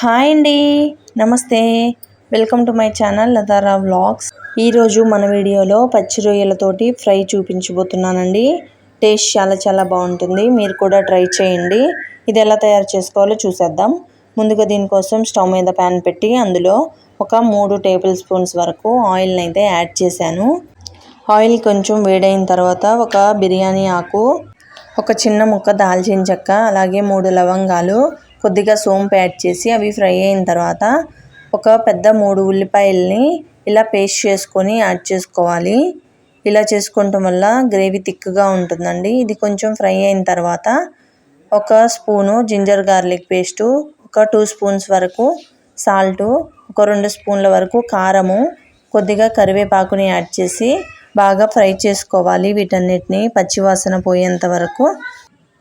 Hi అండి. నమస్తే. Welcome to my channel Latara vlogs. ఈరోజు మన వీడియోలో పచ్చి రొయ్యలతోటి ఫ్రై చూపించబోతున్నానండి. టేస్ట్ చాలా చాలా బాగుంటుంది. మీరు కూడా ట్రై చేయండి. ఇది ఎలా తయారు చేసుకోవాలో చూసేద్దాం. ముందుగా దీనికోసం స్టవ్ మీద ప్యాన్ పెట్టి అందులో ఒక మూడు టేబుల్ స్పూన్స్ వరకు ఆయిల్ని అయితే యాడ్ చేశాను. ఆయిల్ కొంచెం వేడైన తర్వాత ఒక బిర్యానీ ఆకు ఒక చిన్న ముక్క దాల్చిన చెక్క అలాగే మూడు లవంగాలు కొద్దిగా సోంపు యాడ్ చేసి అవి ఫ్రై అయిన తర్వాత ఒక పెద్ద మూడు ఉల్లిపాయల్ని ఇలా పేస్ట్ చేసుకొని యాడ్ చేసుకోవాలి. ఇలా చేసుకోవటం వల్ల గ్రేవీ థిక్గా ఉంటుందండి. ఇది కొంచెం ఫ్రై అయిన తర్వాత ఒక స్పూను జింజర్ గార్లిక్ పేస్టు ఒక టూ స్పూన్స్ వరకు సాల్టు ఒక రెండు స్పూన్ల వరకు కారము కొద్దిగా కరివేపాకుని యాడ్ చేసి బాగా ఫ్రై చేసుకోవాలి వీటన్నిటిని పచ్చివాసన పోయేంత వరకు.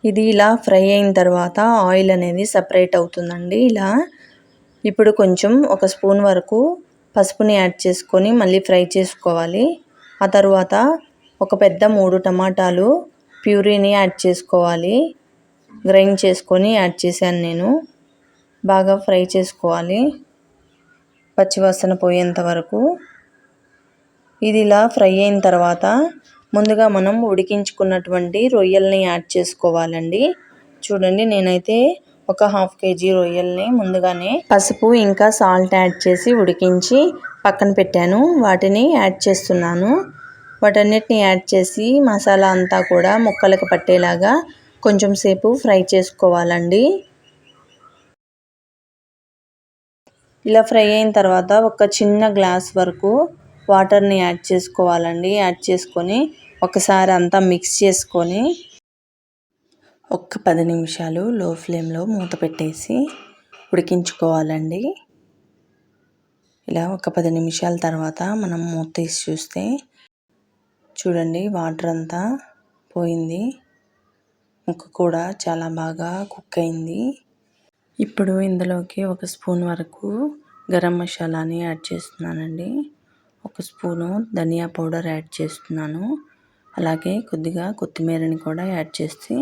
ఇది ఇలా ఫ్రై అయిన తర్వాత ఆయిల్ అనేది సపరేట్ అవుతుందండి ఇలా. ఇప్పుడు కొంచెం ఒక స్పూన్ వరకు పసుపుని యాడ్ చేసుకొని మళ్ళీ ఫ్రై చేసుకోవాలి. ఆ తర్వాత ఒక పెద్ద మూడు టమాటాలు ప్యూరీని యాడ్ చేసుకోవాలి. గ్రైండ్ చేసుకొని యాడ్ చేశాను నేను. బాగా ఫ్రై చేసుకోవాలి. పచ్చివాసన పోయేంత వరకు. ఇది ఇలా ఫ్రై అయిన తర్వాత ముందుగా మనం ఉడికించుకున్నటువంటి రొయ్యల్ని యాడ్ చేసుకోవాలండి. చూడండి నేనైతే ఒక హాఫ్ కేజీ రొయ్యల్ని ముందుగానే పసుపు ఇంకా సాల్ట్ యాడ్ చేసి ఉడికించి పక్కన పెట్టాను. వాటిని యాడ్ చేస్తున్నాను. వాటన్నిటిని యాడ్ చేసి మసాలా అంతా కూడా ముక్కలకు పట్టేలాగా కొంచెం సేపు ఫ్రై చేసుకోవాలండి. ఇలా ఫ్రై అయిన తర్వాత ఒక చిన్న గ్లాస్ వరకు వాటర్ని యాడ్ చేసుకోవాలండి. యాడ్ చేసుకొని ఒకసారి అంతా మిక్స్ చేసుకొని ఒక్క పది నిమిషాలు లో ఫ్లేమ్లో మూత పెట్టేసి ఉడికించుకోవాలండి. ఇలా ఒక పది నిమిషాల తర్వాత మనం మూత తీసి చూస్తే చూడండి వాటర్ అంతా పోయింది. ముక్క కూడా చాలా బాగా కుక్ అయింది. ఇప్పుడు ఇందులోకి ఒక స్పూన్ వరకు గరం మసాలాని యాడ్ చేస్తున్నానండి. ఒక స్పూను ధనియా పౌడర్ యాడ్ చేస్తున్నాను. అలాగే కొద్దిగా కొత్తిమీరని కూడా యాడ్ చేసి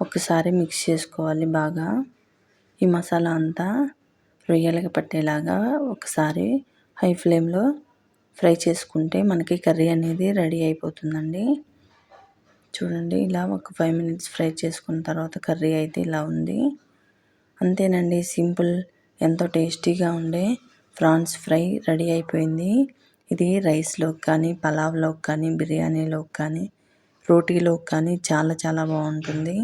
ఒకసారి మిక్స్ చేసుకోవాలి బాగా. ఈ మసాలా అంతా రొయ్యలకి పట్టేలాగా ఒకసారి హై ఫ్లేమ్లో ఫ్రై చేసుకుంటే మనకి కర్రీ అనేది రెడీ అయిపోతుందండి. చూడండి ఇలా ఒక ఫైవ్ మినిట్స్ ఫ్రై చేసుకున్న తర్వాత కర్రీ అయితే ఇలా ఉంది. అంతేనండి సింపుల్ ఎంతో టేస్టీగా ఉండే ప్రాన్స్ ఫ్రై రెడీ అయిపోయింది. ఇది రైస్లోకి కానీ పలావ్లోకి కానీ బిర్యానీలోకి కానీ రోటీలోకి కానీ చాలా చాలా బాగుంటుంది.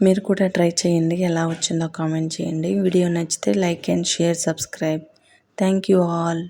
మీరు కూడా ట్రై చేయండి. ఎలా వచ్చిందో కామెంట్ చేయండి. వీడియో నచ్చితే like and share subscribe. Thank you all.